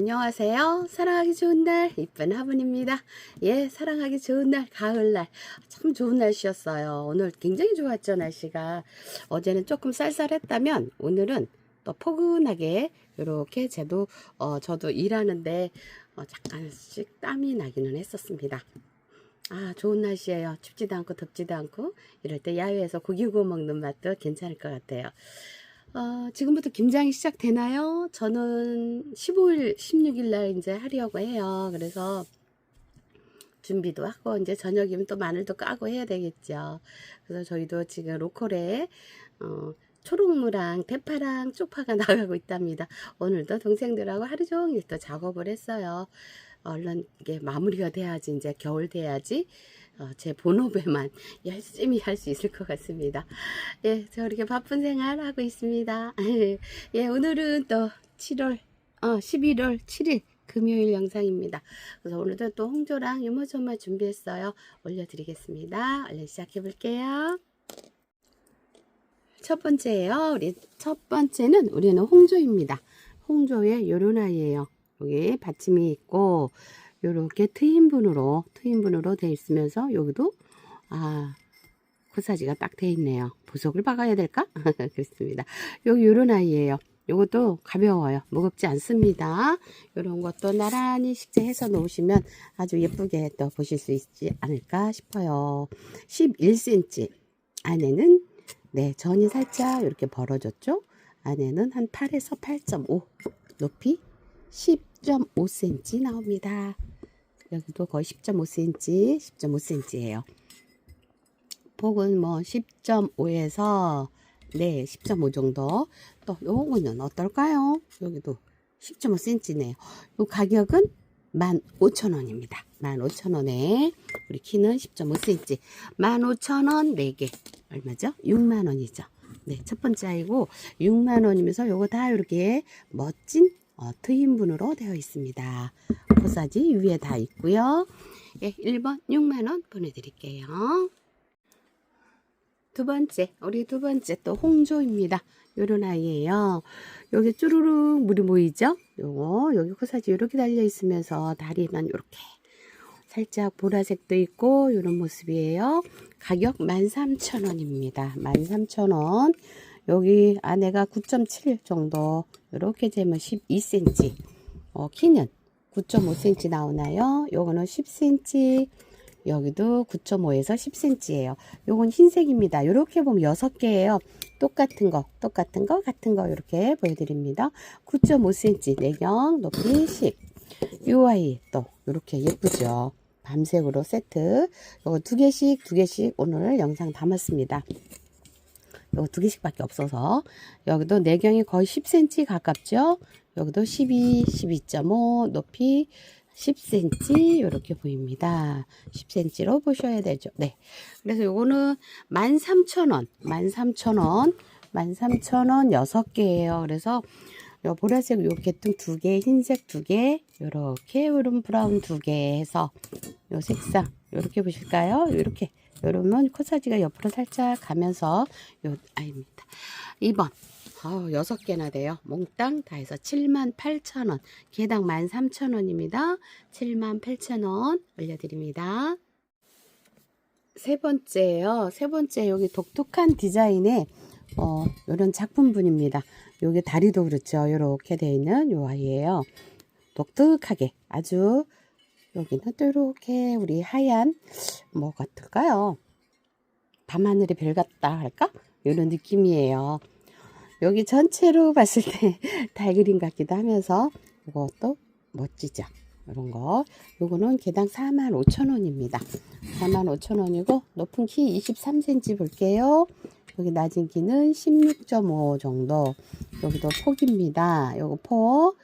안녕하세요. 사랑하기 좋은 날, 이쁜 화분입니다. 예, 사랑하기 좋은 날, 가을날. 참 좋은 날씨였어요. 오늘 굉장히 좋았죠, 날씨가. 어제는 조금 쌀쌀했다면, 오늘은 또 포근하게, 이렇게 저도, 어, 저도 일하는데, 어, 잠깐씩 땀이 나기는 했었습니다. 아, 좋은 날씨예요. 춥지도 않고 덥지도 않고, 이럴 때 야외에서 고기 구워 먹는 맛도 괜찮을 것 같아요. 어, 지금부터 김장이 시작되나요? 저는 15일, 16일 날 이제 하려고 해요. 그래서 준비도 하고 이제 저녁이면 또 마늘도 까고 해야 되겠죠. 그래서 저희도 지금 로컬에 어, 초록무랑 대파랑 쪽파가 나가고 있답니다. 오늘도 동생들하고 하루 종일 또 작업을 했어요. 얼른 이게 마무리가 돼야지 이제 겨울 돼야지 어, 제 본업에만 열심히 할 수 있을 것 같습니다. 예, 저 이렇게 바쁜 생활 하고 있습니다. 예, 오늘은 또 7월, 어, 11월 7일 금요일 영상입니다. 그래서 오늘도 또 홍조랑 유모조마 준비했어요. 올려드리겠습니다. 얼른 시작해 볼게요. 첫 번째예요. 우리 첫 번째는 우리는 홍조입니다. 홍조의 요런 아이예요. 여기 받침이 있고 요렇게 트인분으로 트인분으로 돼 있으면서 여기도 아 코사지가 딱 돼 있네요. 보석을 박아야 될까? 그렇습니다. 여기 요런 아이예요. 요것도 가벼워요. 무겁지 않습니다. 요런 것도 나란히 식재해서 놓으시면 아주 예쁘게 또 보실 수 있지 않을까 싶어요. 11cm 안에는 네 전이 살짝 이렇게 벌어졌죠. 안에는 한 8에서 8.5 높이 10.5cm 나옵니다. 여기도 거의 10.5cm, 10.5cm예요. 폭은 뭐 10.5에서 네, 10.5 정도. 또 요거는 어떨까요? 여기도 10.5cm네요. 요 가격은 15,000원입니다. 15,000원에 우리 키는 10.5cm. 15,000원 4개. 얼마죠? 6만원이죠. 네, 첫 번째 아이고 6만원이면서 요거 다 이렇게 멋진 어, 트인분으로 되어 있습니다. 코사지 위에 다 있고요. 예, 1번 6만원 보내드릴게요. 두 번째, 우리 두 번째 또 홍조입니다. 요런 아이예요. 여기 쭈루룩 물이 보이죠? 요거, 여기 코사지 이렇게 달려 있으면서 다리는 이렇게 살짝 보라색도 있고 요런 모습이에요. 가격 13,000원입니다. 13,000원. 여기 안에가 9.7 정도 이렇게 재면 12cm 어, 키는 9.5cm 나오나요? 요거는 10cm 여기도 9.5에서 10cm예요. 요건 흰색입니다. 이렇게 보면 6개예요. 똑같은 거, 똑같은 거, 같은 거 이렇게 보여드립니다. 9.5cm 내경 높이 10. 요 아이 또 이렇게 예쁘죠. 밤색으로 세트. 요거 두 개씩 두 개씩 오늘 영상 담았습니다. 요거 두 개씩밖에 없어서 여기도 내경이 거의 10cm 가깝죠. 여기도 12, 12.5 높이 10cm 이렇게 보입니다. 10cm로 보셔야 되죠. 네. 그래서 요거는 13,000원, 13,000원, 13,000원 6개예요. 그래서 요 보라색 요 개뚱 두 개, 흰색 두 개, 요렇게 요런 브라운 두개 해서 요 색상 요렇게 보실까요? 요렇게 요러면 코사지가 옆으로 살짝 가면서 요 아입니다. 2번 어, 여섯 개나 돼요. 몽땅 다 해서 78,000원. 개당 13,000원입니다. 78,000원 올려드립니다. 세 번째예요. 세 번째 여기 독특한 디자인의 어, 이런 작품분입니다. 여기 다리도 그렇죠. 이렇게 되어 있는 요 아이예요. 독특하게 아주 여기는 또 이렇게 우리 하얀 뭐 같을까요? 밤하늘의 별 같다 할까? 이런 느낌이에요. 여기 전체로 봤을 때 달그림 같기도 하면서 이것도 멋지죠. 이런 거. 요거는 개당 45,000원입니다. 45,000원이고 높은 키 23cm 볼게요. 여기 낮은 키는 16.5 정도. 여기도 폭입니다. 요거 폭.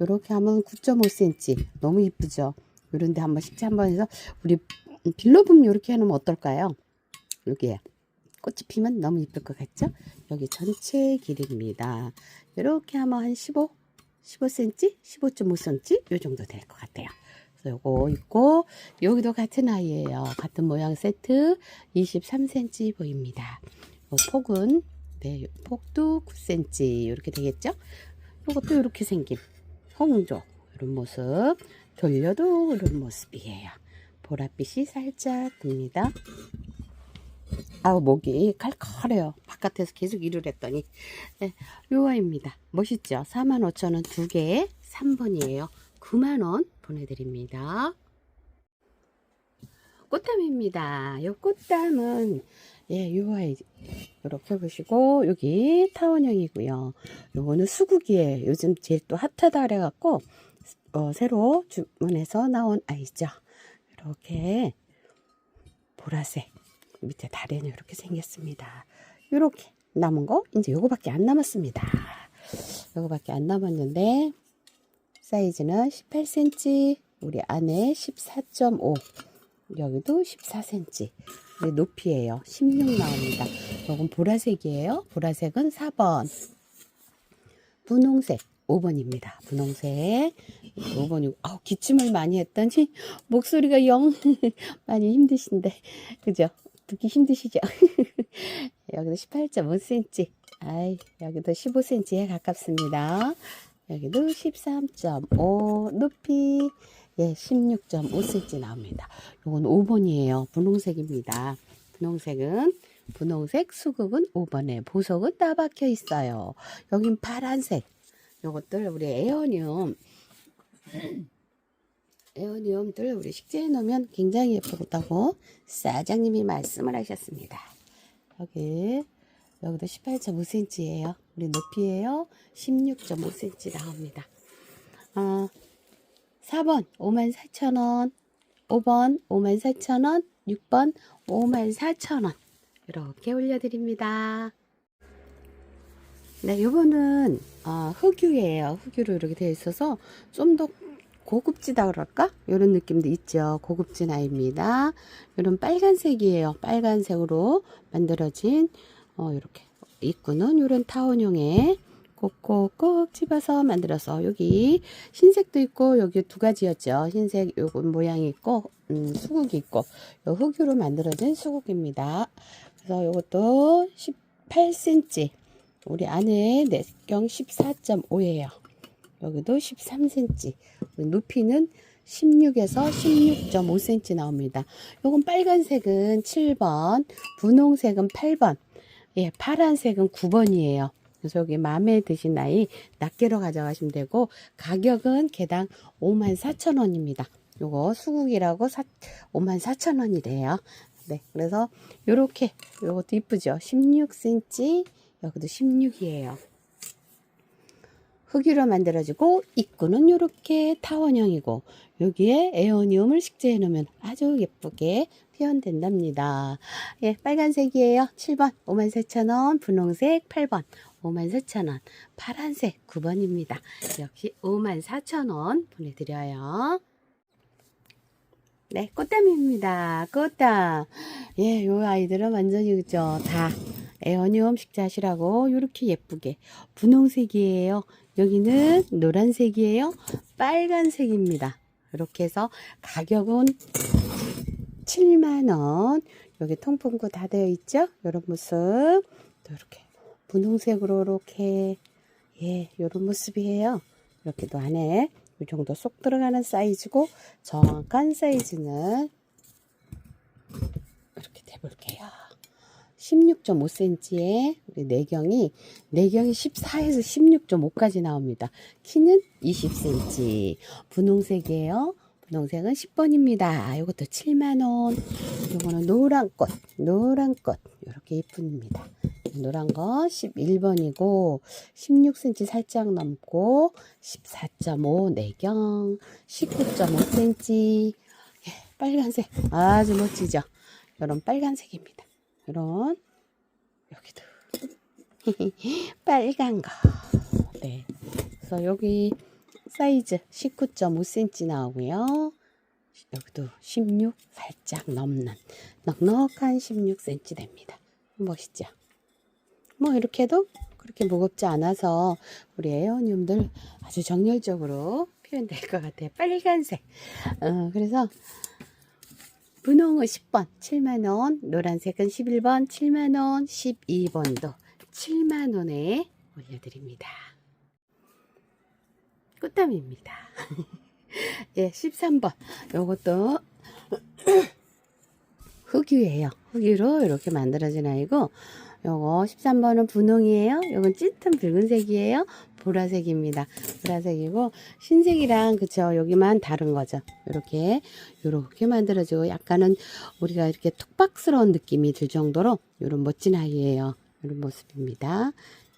요렇게 하면 9.5cm. 너무 이쁘죠? 요런데 한번 식재 한번 해서 우리 빌로붐 요렇게 해놓으면 어떨까요? 여기에 꽃이 피면 너무 이쁠 것 같죠? 여기 전체 길이입니다. 이렇게 하면 한 15, 15cm, 15.5cm 요 정도 될 것 같아요. 요거 있고 여기도 같은 아이예요. 같은 모양 세트 23cm 보입니다. 요 폭은 네, 폭도 9cm 이렇게 되겠죠? 요것도 이렇게 생긴 홍조 이런 모습. 돌려도 이런 모습이에요. 보랏빛이 살짝 듭니다. 아우 목이 칼칼해요. 바깥에서 계속 일을 했더니 네, 요아입니다. 멋있죠? 45,000원 두 개에 3번이에요. 9만원 보내드립니다. 꽃담입니다. 요 꽃담은 예, 요아이 이렇게 보시고 여기 타원형이고요. 요거는 수국이에요. 요즘 제일 또 핫하다 그래갖고 어, 새로 주문해서 나온 아이죠. 이렇게 보라색 밑에 다리는 이렇게 생겼습니다. 이렇게 남은 거 이제 요거밖에 안 남았습니다. 요거밖에 안 남았는데 사이즈는 18cm 우리 안에 14.5 여기도 14cm 우리 높이에요 16 나옵니다 요건 보라색이에요 보라색은 4번 분홍색 5번입니다. 분홍색. 5번이고. 아우 기침을 많이 했더니. 목소리가 영 많이 힘드신데. 그죠? 듣기 힘드시죠? 여기도 18.5cm 아이 여기도 15cm에 가깝습니다. 여기도 13.5 높이. 예 16.5cm 나옵니다. 요건 5번이에요. 분홍색입니다. 분홍색은 분홍색 수국은 5번에 보석은 따박혀 있어요. 여긴 파란색 요것들 우리 에어니움 에어니움들 우리 식재해 놓으면 굉장히 예쁘다고 사장님이 말씀을 하셨습니다 여기 여기도 18.5cm예요. 우리 높이에요. 16.5cm 나옵니다. 어, 4번 54,000원, 5번 54,000원, 6번 54,000원 이렇게 올려드립니다. 네, 요거는 어, 흑유예요. 흑유로 이렇게 되어 있어서 좀 더 고급지다 그럴까? 이런 느낌도 있죠. 고급진 아이입니다. 이런 빨간색이에요. 빨간색으로 만들어진 어, 이렇게 입구는 이런 타원형에 꼭꼭꼭 집어서 만들어서 여기 흰색도 있고 여기 두 가지였죠. 흰색 요거 모양이 있고 음, 수국이 있고 요 흑유로 만들어진 수국입니다. 그래서 요것도 18cm 우리 안에 내경 14.5예요. 여기도 13cm 높이는 16에서 16.5cm 나옵니다. 요건 빨간색은 7번, 분홍색은 8번, 예, 파란색은 9번이에요. 그래서 여기 마음에 드신 아이 낱개로 가져가시면 되고 가격은 개당 54,000원입니다. 요거 수국이라고 54,000원이래요. 네, 그래서 요렇게 요것도 이쁘죠? 16cm 여기도 16이에요. 흑유로 만들어지고 입구는 이렇게 타원형이고 여기에 에어니움을 식재해 놓으면 아주 예쁘게 표현된답니다. 예, 빨간색이에요. 7번 54,000원, 분홍색 8번 54,000원, 파란색 9번입니다. 역시 54,000원 보내드려요. 네, 꽃담입니다. 꽃담. 예, 요 아이들은 완전히 그죠. 다 에어니움 식자시라고 이렇게 예쁘게 분홍색이에요. 여기는 노란색이에요. 빨간색입니다. 이렇게 해서 가격은 7만원. 여기 통풍구 다 되어 있죠? 이런 모습. 또 이렇게 분홍색으로 이렇게, 예, 이런 모습이에요. 이렇게 또 안에 이 정도 쏙 들어가는 사이즈고, 정확한 사이즈는 이렇게 대볼게요. 16.5cm에 우리 내경이 내경이 14에서 16.5까지 나옵니다. 키는 20cm. 분홍색이에요. 분홍색은 10번입니다. 이것도 7만원. 이거는 노란 꽃, 노란 꽃. 이렇게 예쁩니다. 노란 거 11번이고 16cm 살짝 넘고 14.5 내경 19.5cm 예, 빨간색 아주 멋지죠. 이런 빨간색입니다. 이런 여기도 빨간 거. 네. 그래서 여기 사이즈 19.5cm 나오고요. 여기도 16 살짝 넘는 넉넉한 16cm 됩니다. 멋있죠? 뭐 이렇게 해도 그렇게 무겁지 않아서 우리 에어니움들 아주 정열적으로 표현될 것 같아요. 빨간색. 어, 그래서 분홍은 10번 7만원, 노란색은 11번 7만원, 12번도 7만원에 올려드립니다. 꽃담입니다. 예, 13번. 요것도 흑유예요. 흑유로 이렇게 만들어진 아이고, 요거 13번은 분홍이에요. 요건 짙은 붉은색이에요. 보라색입니다. 보라색이고 흰색이랑 그쵸 여기만 다른 거죠. 이렇게 이렇게 만들어지고 약간은 우리가 이렇게 톡박스러운 느낌이 들 정도로 이런 멋진 아이예요. 이런 모습입니다.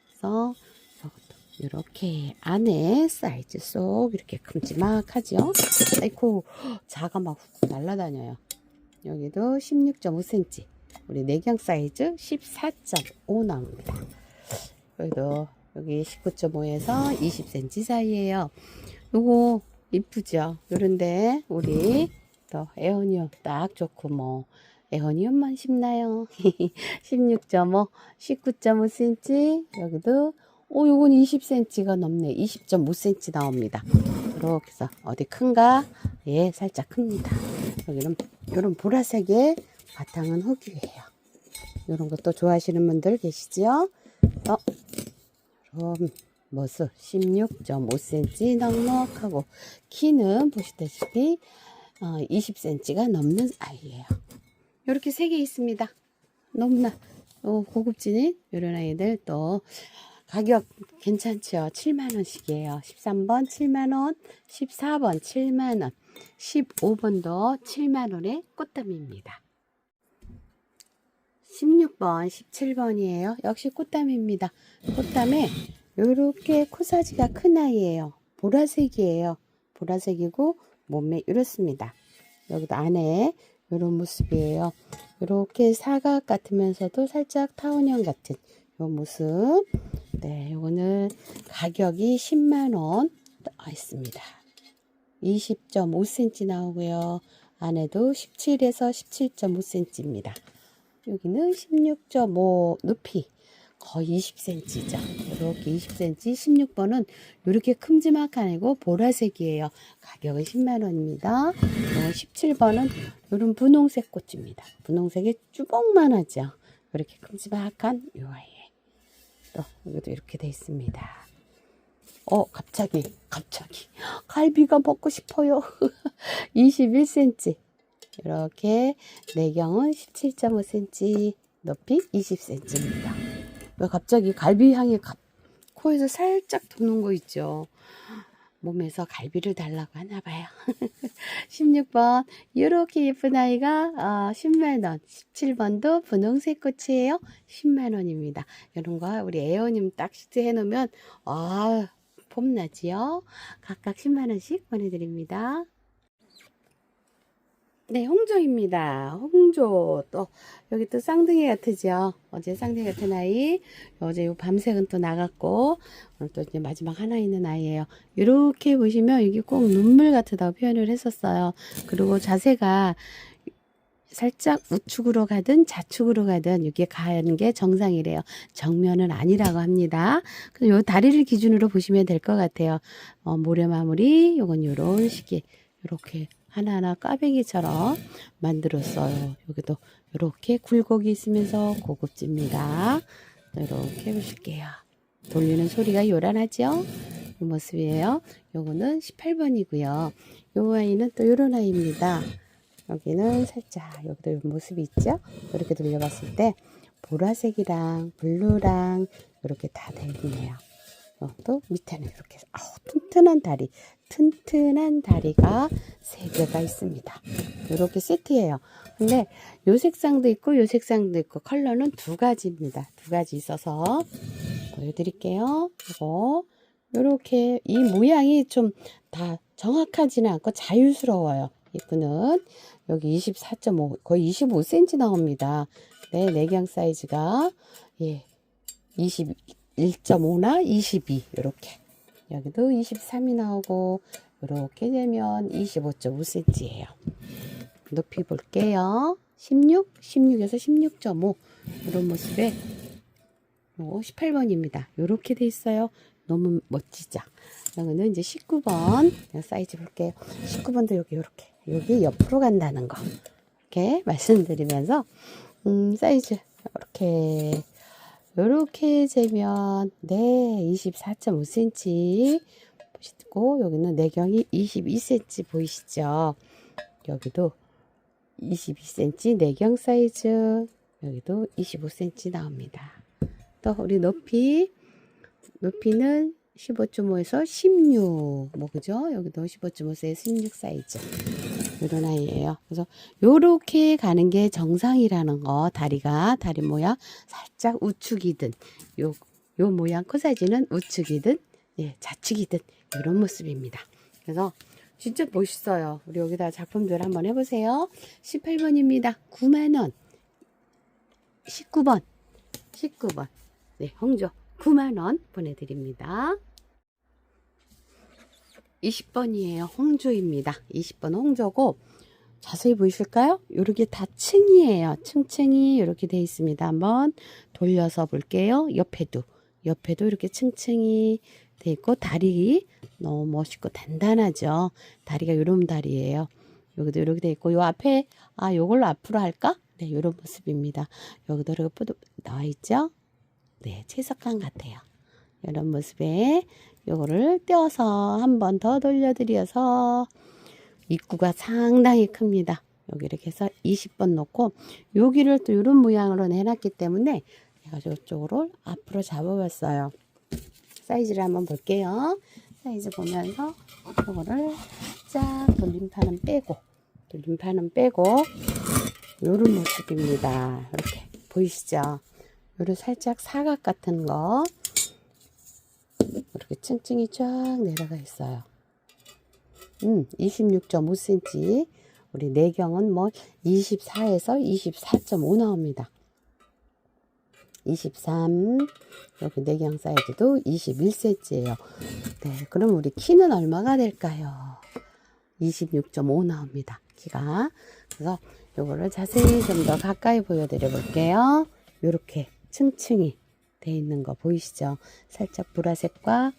그래서 이것도 이렇게 안에 사이즈 쏙 이렇게 큼지막하죠. 아이고 자가 막훅 날아다녀요. 여기도 16.5cm. 우리 내경 사이즈 14.5 나옵니다. 여기도 여기 19.5에서 20cm 사이에요. 요거 이쁘죠? 요런데 우리 또 에어니움 딱 좋고 뭐 에어니움만 심나요? 16.5, 19.5cm 여기도 오 요건 20cm가 넘네. 20.5cm 나옵니다. 이렇게 해서 어디 큰가? 예, 살짝 큽니다. 여기는 요런 보라색의 바탕은 흑유예요. 요런 것도 좋아하시는 분들 계시죠? 어, 그럼 모습 16.5cm 넉넉하고 키는 보시다시피 어, 20cm가 넘는 아이예요. 이렇게 세 개 있습니다. 너무나 어, 고급진 이런 아이들 또 가격 괜찮죠? 7만원씩이에요. 13번 7만원, 14번 7만원, 15번도 7만원의 꽃담입니다. 16번, 17번이에요. 역시 꽃담입니다. 꽃담에 이렇게 코사지가 큰 아이예요. 보라색이에요. 보라색이고 몸매 이렇습니다. 여기도 안에 이런 모습이에요. 이렇게 사각 같으면서도 살짝 타원형 같은 이 모습. 네, 이거는 가격이 10만원 나와 있습니다. 20.5cm 나오고요. 안에도 17에서 17.5cm입니다. 여기는 16.5 높이 거의 20cm죠. 이렇게 20cm 16번은 이렇게 큼지막한 애고 보라색이에요. 가격은 10만원입니다. 17번은 이런 분홍색 꽃입니다. 분홍색이 쭈벅만 하죠. 이렇게 큼지막한 요 아이에 또 여기도 이렇게 돼 있습니다. 어 갑자기 갑자기 갈비가 먹고 싶어요. 21cm 이렇게 내경은 17.5cm 높이 20cm입니다. 왜 갑자기 갈비 향이 갑- 코에서 살짝 도는 거 있죠. 몸에서 갈비를 달라고 하나 봐요. 16번 이렇게 예쁜 아이가 어, 10만원 17번도 분홍색 꽃이에요. 10만원입니다. 이런 거 우리 애원님 딱 시트 해 놓으면 아 봄나지요. 각각 10만원씩 보내드립니다. 네, 홍조입니다. 홍조. 또, 여기 또 쌍둥이 같으죠? 어제 쌍둥이 같은 아이. 어제 요 밤색은 또 나갔고, 오늘 또 이제 마지막 하나 있는 아이예요. 이렇게 보시면 이게 꼭 눈물 같다고 표현을 했었어요. 그리고 자세가 살짝 우측으로 가든 좌측으로 가든 이게 가는 게 정상이래요. 정면은 아니라고 합니다. 그래서 요 다리를 기준으로 보시면 될 것 같아요. 어, 모래 마무리, 요건 요런 식의, 요렇게 하나하나 꽈배기처럼 만들었어요. 여기도 이렇게 굴곡이 있으면서 고급집니다. 이렇게 보실게요. 돌리는 소리가 요란하죠? 이 모습이에요. 요거는 18번이고요. 요 아이는 또 요런 아이입니다. 여기는 살짝 여기도 요 모습이 있죠? 이렇게 돌려봤을 때 보라색이랑 블루랑 이렇게 다 되있네요. 어, 또 밑에는 이렇게 아우, 튼튼한 다리, 튼튼한 다리가 세 개가 있습니다. 이렇게 세트예요. 근데 요 색상도 있고 요 색상도 있고 컬러는 두 가지입니다. 두 가지 있어서 보여드릴게요. 이거 이렇게 이 모양이 좀 다 정확하지는 않고 자유스러워요. 이거는 여기 24.5 거의 25cm 나옵니다. 네, 내경 사이즈가 예 21.5나 22 이렇게 여기도 23이 나오고 이렇게 되면 25.5cm예요. 높이 볼게요. 16, 16에서 16.5 이런 모습에 요 18번입니다. 이렇게 돼 있어요. 너무 멋지죠? 여기는 이제 19번 사이즈 볼게요. 19번도 여기 이렇게 여기 옆으로 간다는 거 이렇게 말씀드리면서 음, 사이즈 이렇게 이렇게 재면 네 24.5cm 고 여기는 내경이 22cm 보이시죠? 여기도 22cm 내경 사이즈 여기도 25cm 나옵니다. 또 우리 높이 높이는 15.5에서 16, 뭐 그죠? 여기도 15.5에서 16 사이즈 이런 아이예요. 그래서 요렇게 가는 게 정상이라는 거 다리가 다리 모양 살짝 우측이든 요, 요 모양 코 사이즈는 우측이든 예, 좌측이든 이런 모습입니다. 그래서 진짜 멋있어요. 우리 여기다 작품들 한번 해보세요. 18번입니다. 9만원. 19번. 19번. 네, 홍조 9만원 보내드립니다. 20번이에요. 홍조입니다. 20번 홍조고, 자세히 보이실까요? 요렇게 다 층이에요. 층층이 이렇게 돼 있습니다. 한번 돌려서 볼게요. 옆에도. 옆에도 이렇게 층층이 돼 있고, 다리 너무 멋있고 단단하죠. 다리가 요런 다리예요. 여기도 이렇게 돼 있고, 요 앞에, 아, 요걸로 앞으로 할까? 네, 요런 모습입니다. 여기도 이렇게 나와 있죠? 네, 채석감 같아요. 이런 모습에 요거를 떼어서 한 번 더 돌려드려서 입구가 상당히 큽니다. 여기 이렇게 해서 20번 놓고 여기를 또 이런 모양으로 내놨기 때문에 제가 저쪽으로 앞으로 잡아봤어요. 사이즈를 한번 볼게요. 사이즈 보면서 요거를 쫙 돌림판은 빼고 돌림판은 빼고 요런 모습입니다. 이렇게 보이시죠? 요런 살짝 사각 같은 거 층층이 쫙 내려가 있어요. 음, 26.5cm. 우리 내경은 뭐 24에서 24.5 나옵니다. 23. 여기 내경 사이즈도 21cm예요. 네, 그럼 우리 키는 얼마가 될까요? 26.5 나옵니다. 키가. 그래서 요거를 자세히 좀 더 가까이 보여드려 볼게요. 요렇게 층층이 돼 있는 거 보이시죠? 살짝 보라색과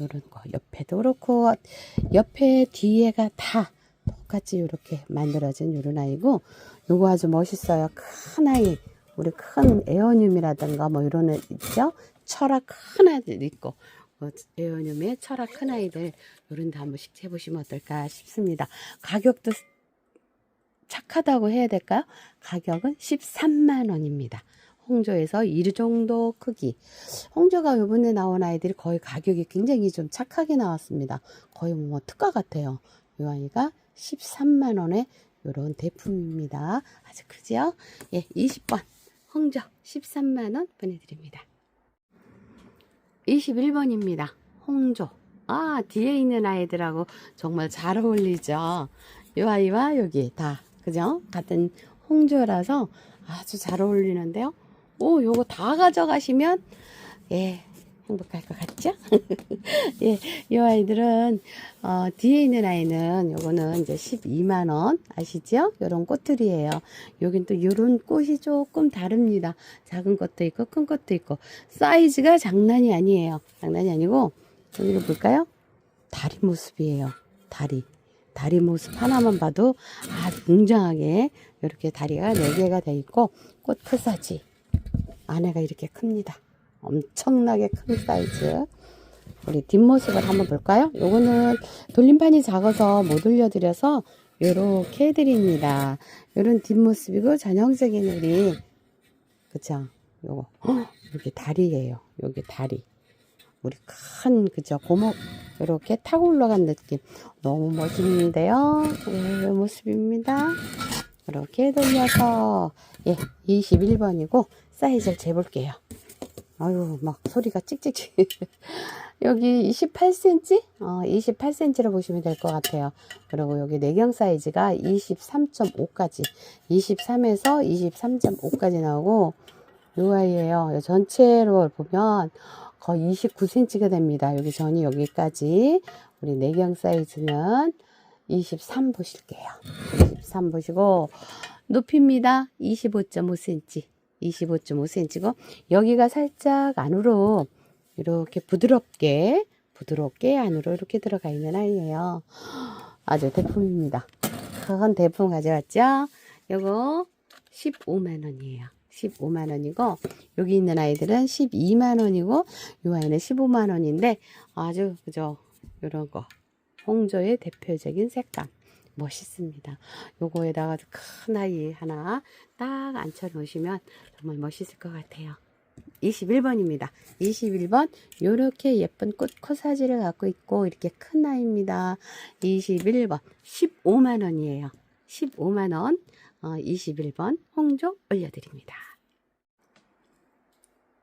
요런 거 옆에도 그렇고 옆에 뒤에가 다 똑같이 이렇게 만들어진 요런 아이고 요거 아주 멋있어요. 큰 아이 우리 큰 에어늄이라든가 뭐 이런 애 있죠? 철학 큰 아이들 있고 어, 에어늄의 철학 큰 아이들 요런 데 한 번씩 해보시면 어떨까 싶습니다. 가격도 착하다고 해야 될까요? 가격은 13만 원입니다. 홍조에서 이 정도 크기. 홍조가 이번에 나온 아이들이 거의 가격이 굉장히 좀 착하게 나왔습니다. 거의 뭐 특가 같아요. 이 아이가 13만 원에 이런 대품입니다. 아주 크죠? 예, 20번 홍조 13만 원 보내드립니다. 21번입니다. 홍조. 아, 뒤에 있는 아이들하고 정말 잘 어울리죠? 이 아이와 여기 다, 그죠? 같은 홍조라서 아주 잘 어울리는데요. 오, 요거 다 가져가시면, 예, 행복할 것 같죠? 예, 이 아이들은, 어, 뒤에 있는 아이는 요거는 이제 12만 원, 아시죠? 요런 꽃들이에요. 여긴 또 요런 꽃이 조금 다릅니다. 작은 것도 있고, 큰 것도 있고, 사이즈가 장난이 아니에요. 장난이 아니고, 여기를 볼까요? 다리 모습이에요. 다리. 다리 모습 하나만 봐도 아주 웅장하게 이렇게 다리가 4개가 돼 있고, 꽃 크사지. 안에가 이렇게 큽니다. 엄청나게 큰 사이즈. 우리 뒷모습을 한번 볼까요? 요거는 돌림판이 작아서 못 올려드려서 요렇게 해드립니다. 요런 뒷모습이고 전형적인 우리 그쵸? 요거 여기 다리예요. 여기 다리. 우리 큰 그죠 고목 이렇게 타고 올라간 느낌 너무 멋있는데요. 네, 이 모습입니다. 이렇게 돌려서 예 21번이고 사이즈를 재볼게요. 아유, 막 소리가 찍찍찍. 여기 28cm? 어, 28cm로 보시면 될 것 같아요. 그리고 여기 내경 사이즈가 23.5까지, 23에서 23.5까지 나오고, 요 아이예요. 전체로 보면 거의 29cm가 됩니다. 여기 전이 여기까지. 우리 내경 사이즈는 23 보실게요. 23 보시고, 높이입니다. 25.5cm. 25.5cm고 여기가 살짝 안으로 이렇게 부드럽게 부드럽게 안으로 이렇게 들어가 있는 아이예요. 아주 대품입니다. 큰 대품 가져왔죠? 요거 15만 원이에요. 15만 원이고 여기 있는 아이들은 12만 원이고 이 아이는 15만 원인데 아주 그죠 이런 거 홍조의 대표적인 색감 멋있습니다. 요거에다가 큰 아이 하나 딱 앉혀 놓으시면 정말 멋있을 것 같아요. 21번입니다. 21번 요렇게 예쁜 꽃 코사지를 갖고 있고 이렇게 큰 아이입니다. 21번 15만 원이에요. 15만 원. 어, 21번 홍조 올려드립니다.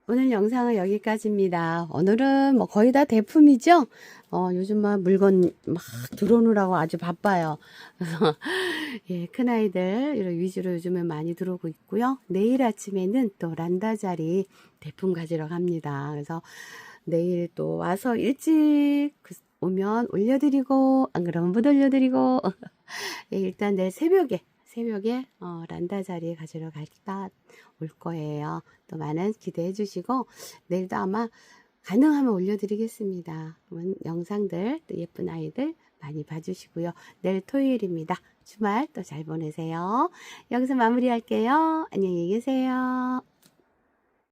오늘 영상은 여기까지입니다. 오늘은 뭐 거의 다 대품이죠? 어, 요즘 막 물건 막 들어오느라고 아주 바빠요. 예, 큰아이들 이런 위주로 요즘에 많이 들어오고 있고요. 내일 아침에는 또 란다 자리 대품 가지러 갑니다. 그래서 내일 또 와서 일찍 그- 오면 올려드리고, 안 그러면 못 올려드리고, 예, 일단 내일 새벽에, 새벽에, 어, 란다 자리에 가지러 갈까, 올 거예요. 또 많은 기대해 주시고, 내일도 아마 가능하면 올려드리겠습니다. 영상들, 또 예쁜 아이들 많이 봐주시고요. 내일 토요일입니다. 주말 또 잘 보내세요. 여기서 마무리할게요. 안녕히 계세요.